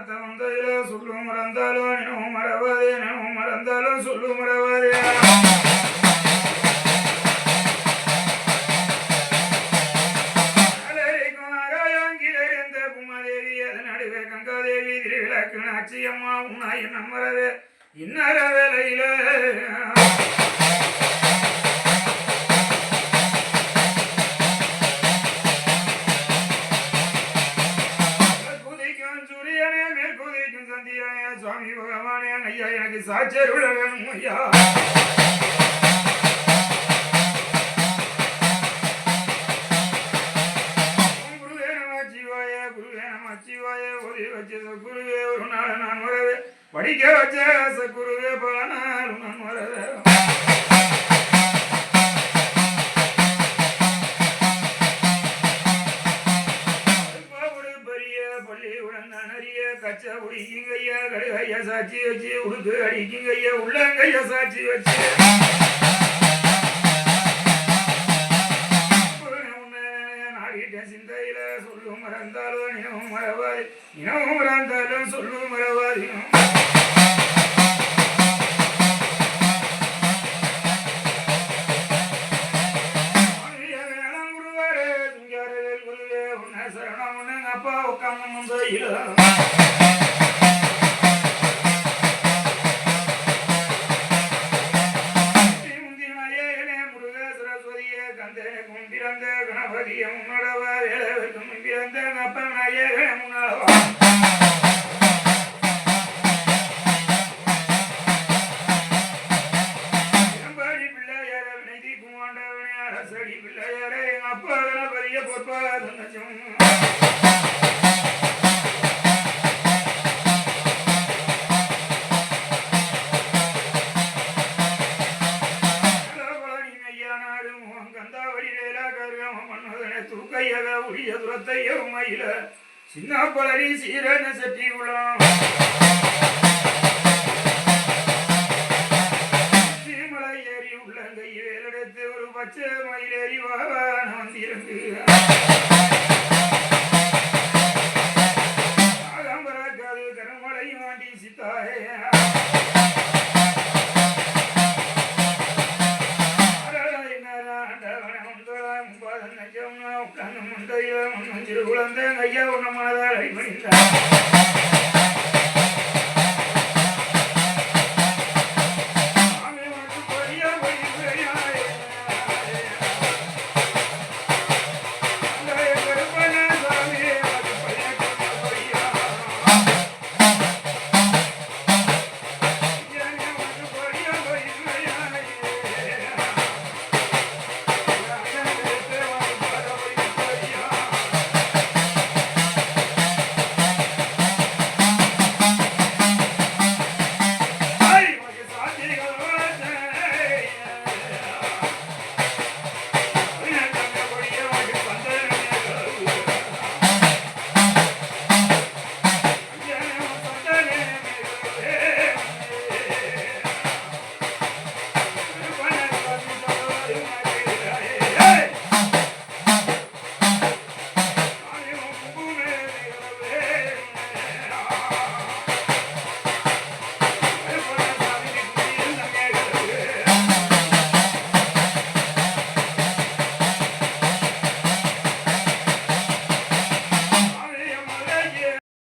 வந்தையில சொல்லு மறந்தாலும் நினைவு மறவாதே நினைவு மறந்தாலும் சொல்லு மறவாதே. அலரிக்கும் உன்னாய் நம்மரவே இன்னர வேலையில சுவாமி பகவானே ஐயா எனக்கு சாட்சியர் வேணும் ஐயா. குருவே ஒரு நாள் நான் வரவே படிக்க வச்ச குருவே பல நாள் நான் வரவே. பள்ளி கச்ச அறிய கச்சா கடுகைய சாட்சி வச்சு உடுக்கு அடிக்குங்கைய உள்ளங்கைய சாட்சி வச்சு. சிந்தையில சொல்லும் மறந்தாலும் நினவும் மறவாது. நினவும் மறந்தாலும் சொல்லும் மறவாது. அப்பா உட்கார்ந்து முந்தையில முந்தினாயேனே முருக சரஸ்வதியே கந்தனே கும்பிறந்த கணபதிய முன்னடவ வேலவர்க்கும் பிறந்த அப்பனாயேனே முன்னடவா எம்பாடி பிள்ளையார வினைதி வேலா அரசடி மன்மதனை தூக்கையக உரிய துரத்தைய உமையில சின்ன சீரன சட்டி உலாம். சீமலை ஏறி உள்ளங்கை வேலெடுத்து ஒரு பச்சை மயிலேறி வாவான வந்திருந்து ஆகம்பரக்காது கருமலை வாண்டி சித்தாயே. குழந்தை ஐயா உன்ன மாதாரை மணிந்தார்